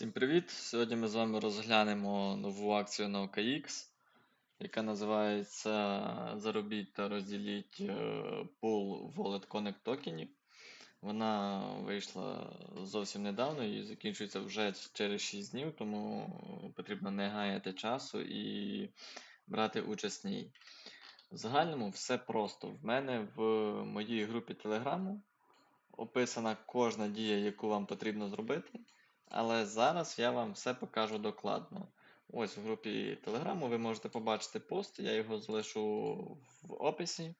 Всім привіт! Сьогодні ми з вами розглянемо нову акцію на OKX, яка називається Заробіть та розділіть е, пул Wallet Connect токенів. Вона вийшла зовсім недавно і закінчується вже через 6 днів, тому потрібно не гаяти часу і брати участь в ній. В загальному все просто. В мене в моїй групі Телеграму описана кожна дія, яку вам потрібно зробити. Але зараз я вам все покажу докладно. Ось в групі Телеграму ви можете побачити пост, я його залишу в описі.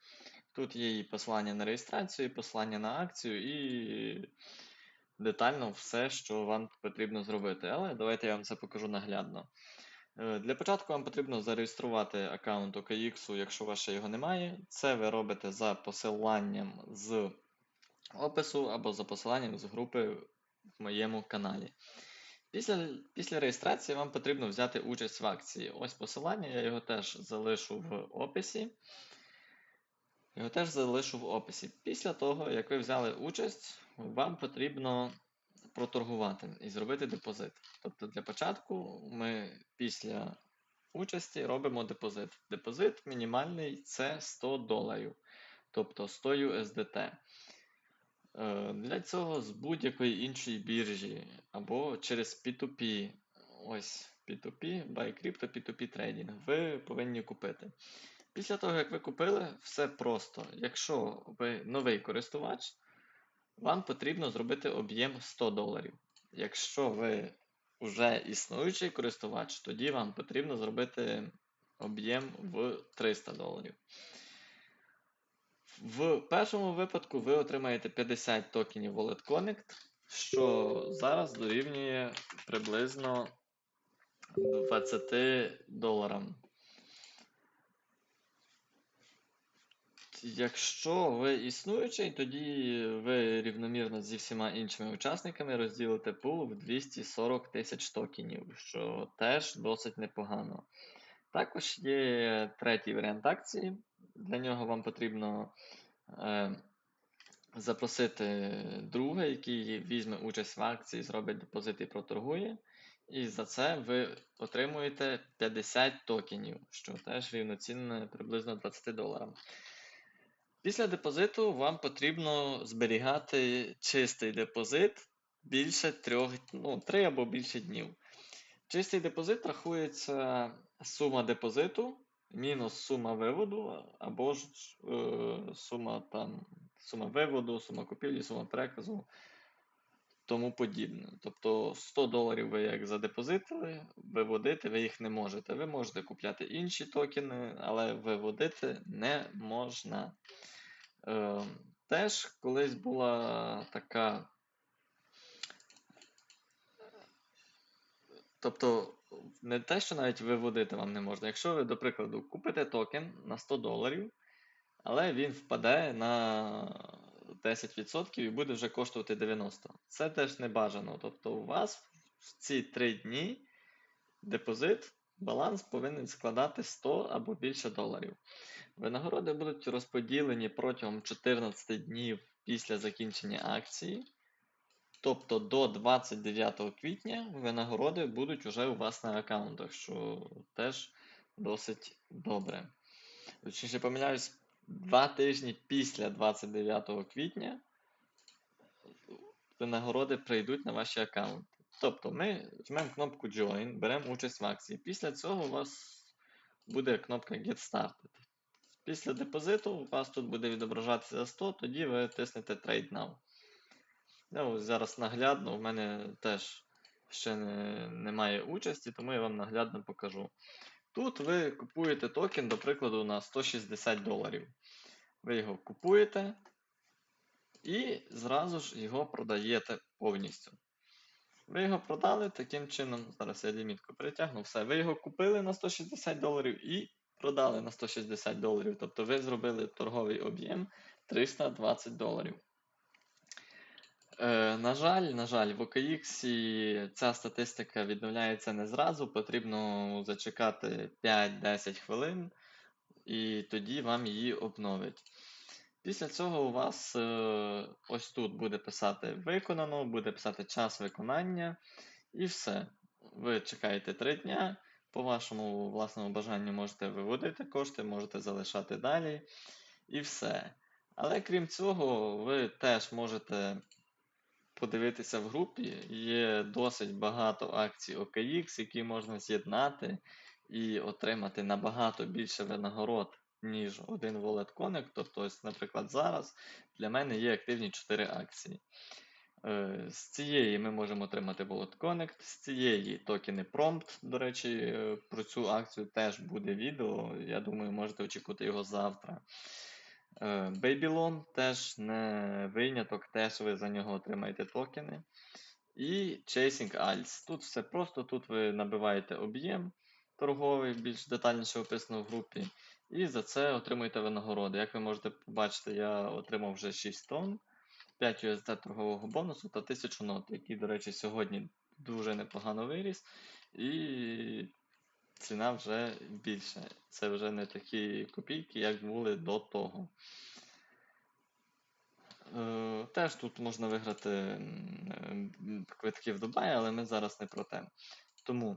Тут є і посилання на реєстрацію, і посилання на акцію, і детально все, що вам потрібно зробити. Але давайте я вам це покажу наглядно. Е, Для початку вам потрібно зареєструвати аккаунт OKX, якщо ще його немає. Це ви робите за посиланням з опису або за посиланням з групи в моєму каналі. Після, після реєстрації вам потрібно взяти участь в акції. Ось посилання, я його теж залишу в описі. Його теж залишу в описі. Після того, як ви взяли участь, вам потрібно проторгувати і зробити депозит. Тобто для початку ми після участі робимо депозит. Депозит мінімальний це 100 доларів, тобто 100 USDT. Е, Для цього з будь-якої іншої біржі або через P2P, ось P2P, Buy Crypto, P2P Trading, ви повинні купити. Після того, як ви купили, все просто. Якщо ви новий користувач, вам потрібно зробити об'єм 100 доларів. Якщо ви вже існуючий користувач, тоді вам потрібно зробити об'єм в 300 доларів. В першому випадку ви отримаєте 50 токенів Wallet Connect, що зараз дорівнює приблизно 20 доларам. Якщо ви існуючий, тоді ви рівномірно зі всіма іншими учасниками розділите пул в 240 тисяч токенів, що теж досить непогано. Також є третій варіант акції. Для нього вам потрібно е, запросити друга, який візьме участь в акції, зробить депозит і проторгує. І за це ви отримуєте 50 токенів, що теж рівноцінно приблизно 20 доларам. Після депозиту вам потрібно зберігати чистий депозит більше трьох, ну, 3 або більше днів. Чистий депозит рахується сума депозиту мінус сума виводу, або ж е, сума там, сума виводу, сума купівлі, сума переказу, тому подібне. Тобто 100 доларів ви як задепозитили, виводити ви їх не можете. Ви можете купляти інші токени, але виводити не можна. Е, Теж колись була така. Тобто, не те, що навіть виводити вам не можна. Якщо ви, до прикладу, купите токен на 100 доларів, але він впаде на 10% і буде вже коштувати 90. Це теж не бажано. Тобто, у вас в ці 3 дні депозит, баланс повинен складати 100 або більше доларів. Винагороди будуть розподілені протягом 14 днів після закінчення акції. Тобто до 29 квітня винагороди будуть вже у вас на аккаунтах, що теж досить добре. Точніше, помиляюсь, два тижні після 29 квітня винагороди прийдуть на ваші аккаунти. Тобто ми жмемо кнопку Join, беремо участь в акції. Після цього у вас буде кнопка Get Started. Після депозиту у вас тут буде відображатися 100, тоді ви тиснете Trade Now. Ну, Зараз наглядно, у мене теж ще не, немає участі, тому я вам наглядно покажу. Тут ви купуєте токен, до прикладу, на 160 доларів. Ви його купуєте і зразу ж його продаєте повністю. Ви його продали таким чином, зараз я лімітку перетягну, все. Ви його купили на 160 доларів і продали на 160 доларів. Тобто ви зробили торговий об'єм 320 доларів. Е, на жаль, на жаль, в OKX ця статистика відновляється не зразу, потрібно зачекати 5-10 хвилин, і тоді вам її обновить. Після цього у вас е, ось тут буде писати виконано, буде писати час виконання, І все. Ви чекаєте 3 дня. По вашому власному бажанню можете виводити кошти, можете залишати далі. І все. Але крім цього, ви теж можете подивитися в групі. Є досить багато акцій OKX, які можна з'єднати і отримати набагато більше винагород, ніж один Wallet Connect. Тобто, ось, наприклад, зараз для мене є активні 4 акції. Е, З цієї ми можемо отримати Wallet Connect, з цієї токени Prompt. До речі, е, про цю акцію теж буде відео. Я думаю, можете очікувати його завтра. Е, Babylon теж не виняток, теж ви за нього отримаєте токени. І Chasing Alts. Тут все просто, тут ви набиваєте об'єм торговий, більш детальніше описано в групі. І за це отримуєте винагороди. Як ви можете побачити, я отримав вже 6 тонн, 5 USD торгового бонусу та 1000 нот, який, до речі, сьогодні дуже непогано виріс. І ціна вже більша. Це вже не такі копійки, як були до того. Е, Теж тут можна виграти квитки в Дубай, але ми зараз не про те. Тому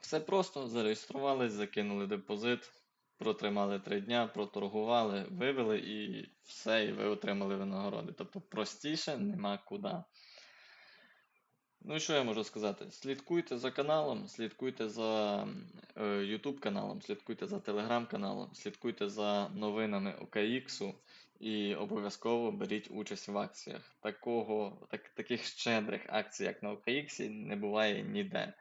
все просто, зареєструвались, закинули депозит, протримали 3 дня, проторгували, вивели і все, і ви отримали винагороди. Тобто простіше нема куди. Ну і що я можу сказати? Слідкуйте за каналом, слідкуйте за е, YouTube каналом, слідкуйте за Telegram каналом, слідкуйте за новинами OKX і обов'язково беріть участь в акціях. Такого, так, таких щедрих акцій, як на OKX, не буває ніде.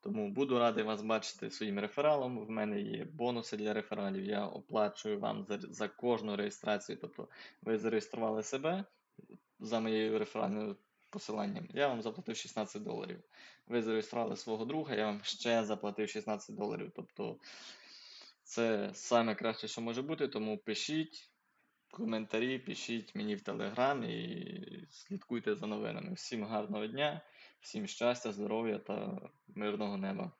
Тому буду радий вас бачити своїм рефералом. В мене є бонуси для рефералів. Я оплачую вам за, за кожну реєстрацію. Тобто ви зареєстрували себе за моєю реферальною посиланням. Я вам заплатив 16 доларів. Ви зареєстрували свого друга, я вам ще заплатив 16 доларів. Тобто це саме краще, що може бути. Тому пишіть коментарі, пишіть мені в Телеграм і слідкуйте за новинами. Всім гарного дня, всім щастя, здоров'я та мирного неба.